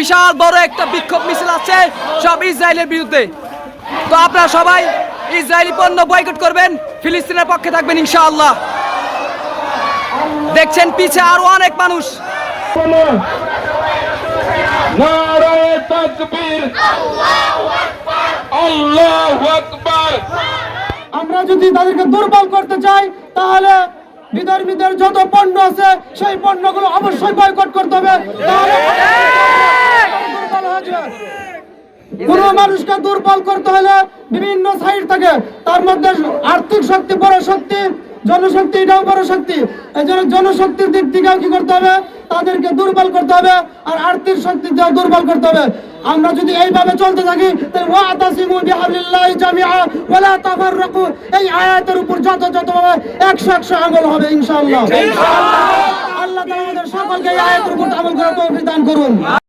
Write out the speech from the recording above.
বিশাল বড় একটা বিক্ষোভ মিছিল আছে সব ইসরায়েলের বিরুদ্ধে। তো আপনারা সবাই ইসরায়েলি পণ্য বয়কট করবেন ফিলিস্তিনের পক্ষে থাকবেন ইনশাআল্লাহ। দেখছেন পিছে আরও অনেক মানুষ। আমরা যদি তাদেরকে দুর্বল করতে চাই তাহলে বিধর্মীদের যত পণ্য আছে সেই পণ্যগুলো অবশ্যই বয়কট করতে হবে। তাহলে। কোনো মানুষকে দুর্বল করতে হলে বিভিন্ন সাইড থাকে। তার মধ্যে আর্থিক শক্তি বড় শক্তি জনশক্তি এটাও বড় শক্তি। এই জন্য জনশক্তির দিক থেকেও কি করতে হবে? তাদেরকে দুর্বল করতে হবে আর আর্থিক শক্তি দুর্বল করতে হবে। আমরা যদি এইভাবে চলতে থাকি এই আয়াতের উপর যত যত হবে 100 100 আমল হবে ইনশাল্লাহ আল্লাহ আমাদের সকলকে এই আয়াতের উপর আমল করার দান করুন।